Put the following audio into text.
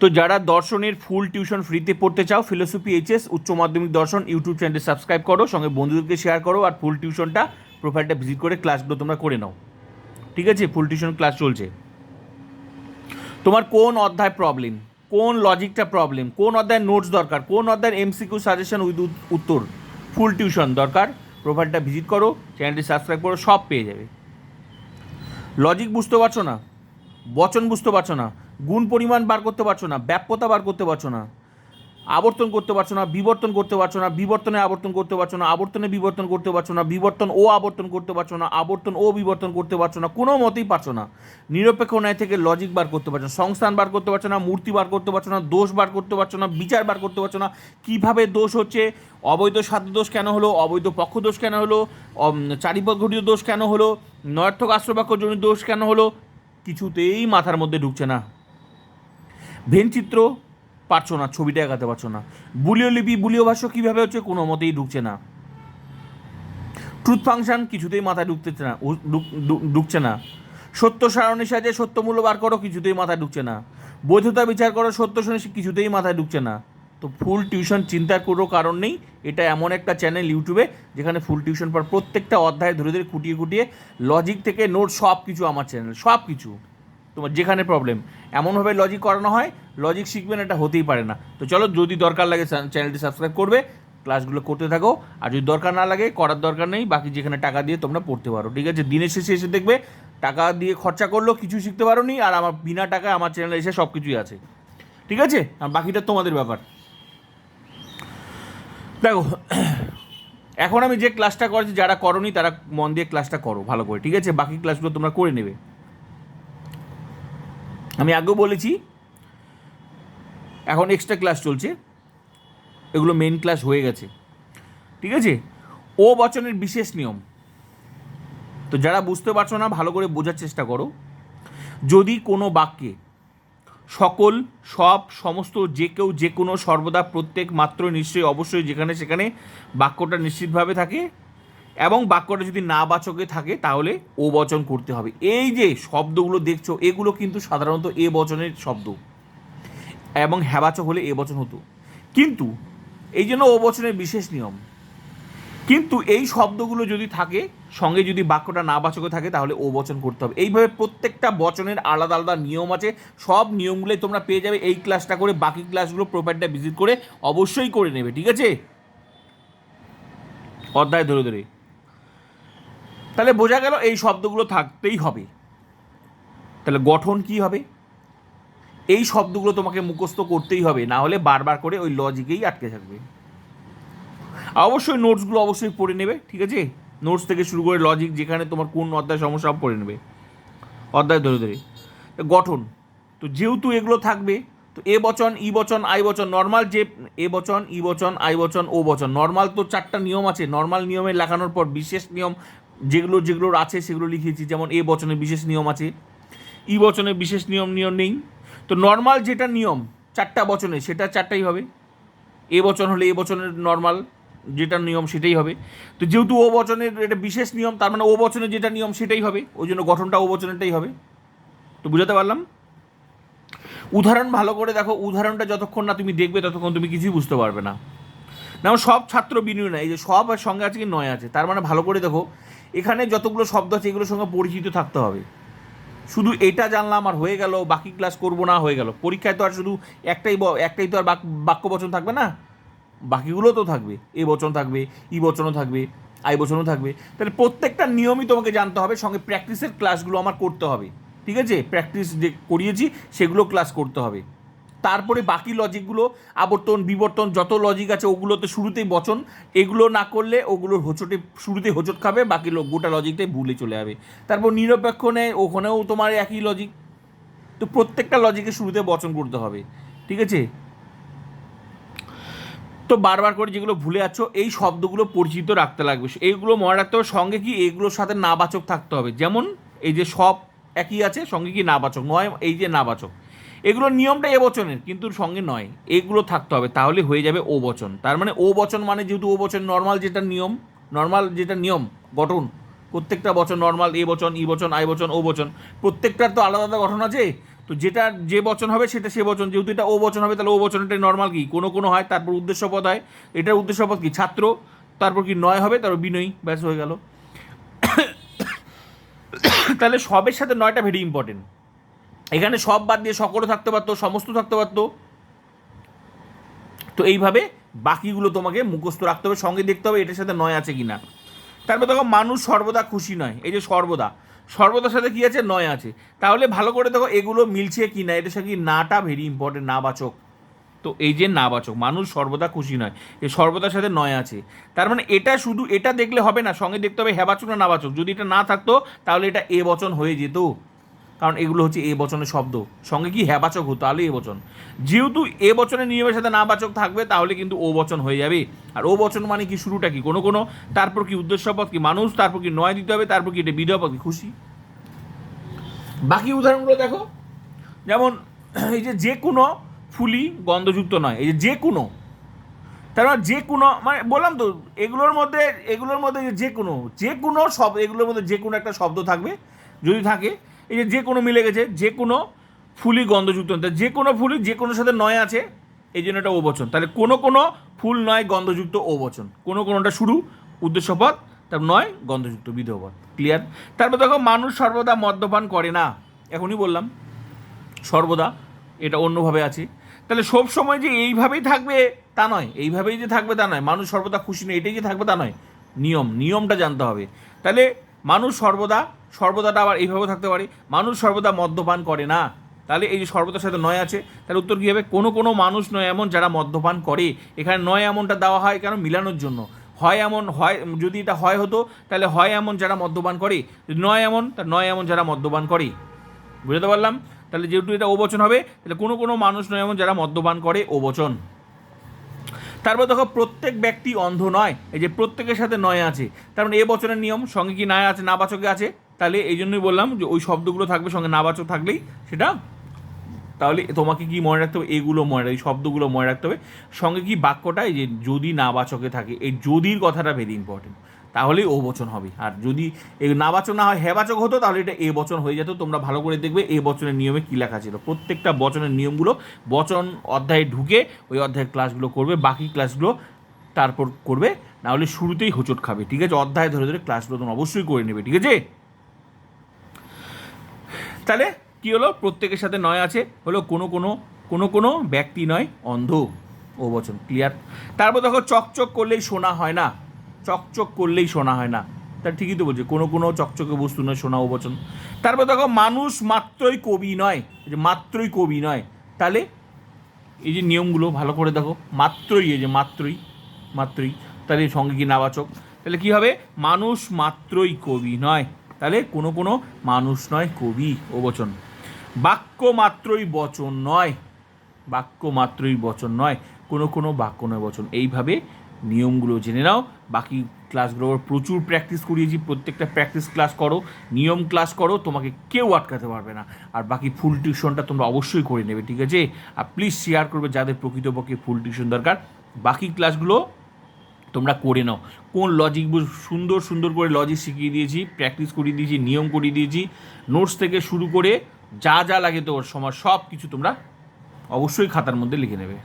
তো যারা দর্শনের ফুল টিউশন ফ্রিতে পড়তে চাও ফিলোসফি এইচএস উচ্চ মাধ্যমিক দর্শন ইউটিউব চ্যানেলটি সাবস্ক্রাইব করো, সঙ্গে বন্ধুদেরকে শেয়ার করো আর ফুল টিউশনটা প্রোফাইলটা ভিজিট করে ক্লাসগুলো তোমরা করে নাও। ঠিক আছে? ফুল টিউশন ক্লাস চলছে। তোমার কোন অধ্যায় প্রবলেম কোন লজিকটা প্রবলেম কোন অধ্যায়ের নোটস দরকার? কোন অধ্যায়ের এমসিকিউ সাজেশন উইথ উত্তর? ফুল টিউশন দরকার। প্রোফাইলটা ভিজিট করো চ্যানেলটি সাবস্ক্রাইব করো, সব পেয়ে যাবে। লজিক বুঝতে পারছ না? বচন বুঝতে পারছ না? গুণ পরিমাণ বার করতে পারছ না ব্যাপ্যতা বার করতে পারছ না আবর্তন করতে পারছ না বিবর্তন করতে পারছ না বিবর্তনে আবর্তন করতে পারছ না আবর্তনে বিবর্তন করতে পারছ না বিবর্তন ও আবর্তন করতে পারছ না আবর্তন ও বিবর্তন করতে পারছ না কোনো মতেই পারছ না নিরপেক্ষ ন্যায় থেকে লজিক বার করতে পারছ না সংস্থান বার করতে পারছ না মূর্তি বার করতে পারছ না দোষ বার করতে পারছ না বিচার বার করতে পারছ না কীভাবে দোষ হচ্ছে অবৈধ সাধ্য দোষ কেন হলো অবৈধ পক্ষ দোষ কেন হলো ঘটিত দোষ কেন হলো নয়ার্থক আশ্রবাক্য জনিত দোষ কেন হলো কিছুতেই মাথার মধ্যে ঢুকছে না ভেনচিত্র পারছ না, ছবিটা আঁকাতে পারছ না। বুলীয় লিপি বুলীয় ভাষ্য কীভাবে হচ্ছে কোনো মতেই ঢুকছে না। ট্রুথ ফাংশন কিছুতেই মাথায় ঢুকতেছে না ঢুকছে না। সত্য সারণী সাজে সত্য মূল্য বার করো, কিছুতেই মাথায় ঢুকছে না। বৈধতা বিচার করো, সত্য শুনে কিছুতেই মাথায় ঢুকছে না। তো ফুল টিউশন চিন্তার কোনো কারণ নেই। এটা এমন একটা চ্যানেল ইউটিউবে যেখানে ফুল টিউশন পর প্রত্যেকটা অধ্যায় ধরে ধরে খুঁটিয়ে খুঁটিয়ে লজিক থেকে নোট সব কিছু আমার চ্যানেল সব কিছু তোমার যেখানে প্রবলেম এমনভাবে লজিক করানো হয় লজিক শিখবেন এটা হতেই পারে না। তো চলো, যদি দরকার লাগে চ্যানেলটি সাবস্ক্রাইব করবে ক্লাসগুলো করতে থাকো। আর যদি দরকার না লাগে, করার দরকার নেই, বাকি যেখানে টাকা দিয়ে তোমরা পড়তে পারো, ঠিক আছে? দিনের শেষে এসে দেখবে, টাকা দিয়ে খরচা করলেও কিছু শিখতে পারো নি আর আমার বিনা টাকায় আমার চ্যানেলে এসে সব কিছুই আছে। ঠিক আছে? আর বাকিটা তোমাদের ব্যাপার। দেখো, এখন আমি যে ক্লাসটা করেছি, যারা করনি, তারা মন দিয়ে ক্লাসটা করো, ভালো করে, ঠিক আছে? বাকি ক্লাসগুলো তোমরা করে নেবে। আমি আগেও বলেছি, এখন এক্সট্রা ক্লাস চলছে, এগুলো মেন ক্লাস হয়ে গেছে, ঠিক আছে? ও বচনের বিশেষ নিয়ম। তো যারা বুঝতে পারছ না, ভালো করে বোঝার চেষ্টা করো। যদি কোনো বাক্যে সকল, সব, সমস্ত, যে কেউ, যে কোনো, সর্বদা প্রত্যেক, মাত্র, নিশ্চয়ই, অবশ্যই, যেখানে, সেখানে বাক্যটা নিশ্চিতভাবে থাকে এবং বাক্যটা যদি না বাচকে থাকে, তাহলে ও বচন করতে হবে। এই যে শব্দগুলো দেখছ, এগুলো কিন্তু সাধারণত এ বচনের শব্দ। এবং হ্যাবাচক হলে এ বচন হতো। কিন্তু এই জন্য ও বচনের বিশেষ নিয়ম। কিন্তু এই শব্দগুলো যদি থাকে, সঙ্গে যদি বাক্যটা না বাচকে থাকে, তাহলে ও বচন করতে হবে। এইভাবে প্রত্যেকটা বচনের আলাদা আলাদা নিয়ম আছে। সব নিয়মগুলোই তোমরা পেয়ে যাবে এই ক্লাসটা করে। বাকি ক্লাসগুলো প্রোফাইলটা ভিজিট করে অবশ্যই করে নেবে, ঠিক আছে? অধ্যায় ধরে ধরে। তাহলে বোঝা গেল এই শব্দগুলো থাকতেই হবে। তাহলে গঠন কি হবে? এই শব্দগুলো তোমাকে মুখস্থ করতেই হবে, না হলে বারবার করে ওই লজিকেই আটকে থাকবে। অবশ্যই নোটসগুলো অবশ্যই পড়ে নেবে, ঠিক আছে? নোটস থেকে শুরু করে লজিক যেখানে তোমার কোন অধ্যায় সমস্যা পড়ে নেবে। অধ্যায় ধরে ধরে। গঠন। তো যেহেতু এগুলো থাকবে, তো এ বচন, ই বচন, আই বচন নর্মাল যে এ বচন, ই বচন, আই বচন, ও বচন নর্মাল তো চারটা নিয়ম আছে। নর্মাল নিয়মে লেখানোর পর বিশেষ নিয়ম যেগুলো, যেগুলোর আছে, সেগুলো লিখেছি যেমন এ বচনে বিশেষ নিয়ম আছে, ই বচনে বিশেষ নিয়ম নিয়ম নেই। তো নর্মাল যেটা নিয়ম, চারটা বচনে, সেটা চারটাই হবে। এ বচন হলে এ বচনের নর্মাল যেটা নিয়ম, সেটাই হবে। তো যেহেতু ও বচনের এটা বিশেষ নিয়ম, তার মানে ও বচনের যেটা নিয়ম, সেটাই হবে। ওই জন্য গঠনটা ও বচনেরটাই হবে। তো বুঝাতে পারলাম? উদাহরণ ভালো করে দেখো। উদাহরণটা যতক্ষণ না তুমি দেখবে, ততক্ষণ তুমি কিছুই বুঝতে পারবে না। না সব ছাত্র বিনিয়োগ না, এই যে সব সঙ্গে আছে কি নয় আছে? তার মানে ভালো করে দেখো। এখানে যতগুলো শব্দ আছে এগুলোর সঙ্গে পরিচিত থাকতে হবে। শুধু এটা জানলাম আর হয়ে গেল, বাকি ক্লাস করব না, হয়ে গেল। পরীক্ষায় তো আর শুধু একটাই একটাই তো আর বাক- বাক্য বচন থাকবে না? বাকিগুলো তো থাকবে। এ বচন থাকবে, ই বচনও থাকবে, আই বচনও থাকবে। তাহলে প্রত্যেকটা নিয়মই তোমাকে জানতে হবে, সঙ্গে প্র্যাকটিসের ক্লাসগুলো আমার করতে হবে। ঠিক আছে? প্র্যাকটিস যে করিয়েছি, সেগুলো ক্লাস করতে হবে। তারপরে বাকি লজিকগুলো আবর্তন, বিবর্তন, যত লজিক আছে ওগুলোতে শুরুতেই বচন। এগুলো না করলে ওগুলোর হোঁচটে শুরুতে হোঁচট খাবে, বাকি গোটা লজিকটাই ভুলে চলে যাবে। তারপর নিরপেক্ষ নেয় ওখানেও তোমার একই লজিক তো প্রত্যেকটা লজিকে শুরুতে বচন করতে হবে, ঠিক আছে? তো বারবার করে যেগুলো ভুলে যাচ্ছ, এই শব্দগুলো পরিচিত রাখতে লাগবে। এইগুলো মনে রাখতে হবে, সঙ্গে কি এইগুলোর সাথে নাবাচক থাকতে হবে। যেমন এই যে সব একই আছে, সঙ্গে কি নাবাচক নয়, এই যে নাবাচক। এগুলোর নিয়মটা এ বচনের, কিন্তু সঙ্গে নয়। এগুলো থাকতে হবে, তাহলে হয়ে যাবে ও বচন। তার মানে ও বচন মানে যেহেতু ও বচন নর্মাল যেটা নিয়ম নর্মাল যেটা নিয়ম, গঠন, প্রত্যেকটা বচন নর্মাল এ বচন, ই বচন, আই বচন, ও বচন, প্রত্যেকটার তো আলাদা আলাদা গঠন আছে। তো যেটা যে বচন হবে সেটা সে বচন, যেহেতু এটা ও বচন হবে, তাহলে ও বচনটাই নর্মাল কি? কোনো কোনো হয়, তারপর উদ্দেশ্যপদ হয়। এটার উদ্দেশ্যপদ কি? ছাত্র, তারপর কি নয় হবে, তারপর বিনয়ী, ব্যাস হয়ে গেল। তাহলে সবের সাথে নয়টা ভেরি ইম্পর্টেন্ট এখানে সব বাদ দিয়ে সকলও থাকতে পারতো, সমস্ত থাকতে পারতো। তো এইভাবে বাকিগুলো তোমাকে মুখস্থ রাখতে হবে, সঙ্গে দেখতে হবে এটার সাথে নয় আছে কি না তারপর দেখো, মানুষ সর্বদা খুশি নয়। এই যে সর্বদা, সর্বদার সাথে কি আছে? নয় আছে। তাহলে ভালো করে দেখো, এগুলো মিলছে কি না এটার সাথে কি নাটা ভেরি ইম্পর্টেন্ট নাবাচক? তো এই যে নাবাচক, মানুষ সর্বদা খুশি নয়। এই সর্বদার সাথে নয় আছে। তার মানে এটা শুধু, এটা দেখলে হবে না, সঙ্গে দেখতে হবে হ্যাবাচক না নাবাচক। যদি এটা না থাকতো, তাহলে এটা এ বচন হয়ে যেত। কারণ এগুলো হচ্ছে এ বচনের শব্দ। সঙ্গে কি হ্যাবাচক হতো? তাহলে এ বচন। যেহেতু এ বচনের নিয়মের সাথে নাবাচক থাকবে, তাহলে কিন্তু ও বচন হয়ে যাবে। আর ও বচন মানে কি? শুরুটা কি? কোনো কোনো। তারপর কি উদ্দেশ্যপদ কি? মানুষ, তারপর কি নয় দিতে হবে, তারপর কি এটা বিধপদ কি? খুশি। বাকি উদাহরণগুলো দেখো। যেমন, এই যে যে কোনো ফুলি গন্ধযুক্ত নয়, এই যে যে কোনো। তার মানে যে কোনো মানে বললাম তো, এগুলোর মধ্যে এগুলোর মধ্যে যে কোনো যে কোনো শব্দ, এগুলোর মধ্যে যে কোনো একটা শব্দ থাকবে, যদি থাকে। এই যে যে কোনো মিলে গেছে যে কোনো ফুলই গন্ধযুক্ত। যে কোনো ফুলই যে কোনো সাথে নয় আছে, এই জন্য এটা ও বচন তাহলে কোনো কোনো ফুল নয় গন্ধযুক্ত ও বচন কোনো কোনোটা শুরু উদ্দেশ্যপদ তার নয় গন্ধযুক্ত বিধপদ ক্লিয়ার তারপর দেখো, মানুষ সর্বদা মদ্যপান করে না। এখনই বললাম, সর্বদা, এটা অন্যভাবে আছে। তাহলে সব সময় যে এইভাবেই থাকবে, তা নয়। এইভাবেই যে থাকবে, তা নয়। মানুষ সর্বদা খুশি নয়, এটাই যে থাকবে, তা নয়। নিয়ম, নিয়মটা জানতে হবে। তাহলে মানুষ সর্বদা, সর্বদাটা আবার এইভাবে থাকতে পারে, মানুষ সর্বদা মদ্যপান করে না। তাহলে এই যে সর্বদার সাথে নয় আছে, তাহলে উত্তর কী হবে? কোনো কোনো মানুষ নয় এমন যারা মদ্যপান করে। এখানে নয় এমনটা দেওয়া হয় কেন? মিলানোর জন্য। হয় এমন, হয়, যদি এটা হয় হতো, তাহলে হয় এমন যারা মদ্যপান করে। যদি নয় এমন তা নয় এমন যারা মদ্যপান করে। বুঝতে পারলাম? তাহলে যেহেতু এটা ও হবে, তাহলে কোনো কোনো মানুষ নয় এমন যারা মদ্যপান করে ও বচন তারপর দেখো প্রত্যেক ব্যক্তি অন্ধ নয়, এই যে প্রত্যেকের সাথে নয় আছে। তার মানে এ বচনের নিয়ম, সঙ্গে কি নয় আছে না বাচকে আছে, তাহলে এই জন্যই বললাম যে ওই শব্দগুলো থাকবে, সঙ্গে না বাচক থাকলেই সেটা তাহলে তোমাকে কি মনে রাখতে হবে? এগুলো মনে এই শব্দগুলো মনে রাখতে হবে। সঙ্গে কি বাক্যটা, এই যে যদি না বাচকে থাকে, এই যদির কথাটা ভেরি ইম্পর্টেন্ট তাহলেই ও বচন হবে। আর যদি এই নাবাচক না হয় হ্যাবাচক হতো, তাহলে এটা এ বচন হয়ে যেত। তোমরা ভালো করে দেখবে এ বচনের নিয়মে কী লেখা ছিল। প্রত্যেকটা বচনের নিয়মগুলো বচন অধ্যায়ে ঢুকে ওই অধ্যায়ের ক্লাসগুলো করবে, বাকি ক্লাসগুলো তারপর করবে। না হলে শুরুতেই হোঁচট খাবে, ঠিক আছে? অধ্যায় ধরে ধরে ক্লাসগুলো তোমরা অবশ্যই করে নেবে, ঠিক আছে? তাহলে কী হলো? প্রত্যেকের সাথে নয় আছে, হলো কোনো কোনো কোনো কোনো ব্যক্তি নয়, অন্ধ ও বচন ক্লিয়ার তারপর দেখো, চকচক করলেই শোনা হয় না। চকচক করলেই শোনা হয় না। তা ঠিকই তো বলছে, কোনো কোনো চকচকে বস্তু নয় শোনা বচন। তারপর দেখো, মানুষ মাত্রই কবি নয় যে মাত্রই কবি নয়। তাহলে এই যে নিয়মগুলো ভালো করে দেখো, মাত্রই, এই যে মাত্রই মাত্রই, তাহলে সঙ্গে কি নাবাচক? তাহলে কি হবে? মানুষ মাত্রই কবি নয়। তাহলে কোনো কোনো মানুষ নয় কবি ও বচন। বাক্য মাত্রই বচন নয়। বাক্য মাত্রই বচন নয়, কোনো কোনো বাক্য নয় বচন। এইভাবে নিয়মগুলো জেনে নাও। বাকি ক্লাসগুলো প্রচুর প্র্যাকটিস করিয়েছি প্রত্যেকটা প্র্যাকটিস ক্লাস করো। নিয়ম ক্লাস করো, তোমাকে কেউ আটকাতে পারবে না। আর বাকি ফুল টিউশনটা তোমরা অবশ্যই করে নেবে, ঠিক আছে? আর প্লিজ শেয়ার করবে যাদের প্রকৃতপক্ষে ফুল টিউশন দরকার। বাকি ক্লাসগুলো তোমরা করে নাও। কোন লজিক সুন্দর সুন্দর করে লজিক শিখিয়ে দিয়েছি প্র্যাকটিস করিয়ে দিয়েছি, নিয়ম করিয়ে দিয়েছি। নোটস থেকে শুরু করে যা যা লাগে তোর সময় সব কিছু তোমরা অবশ্যই খাতার মধ্যে লিখে নেবে।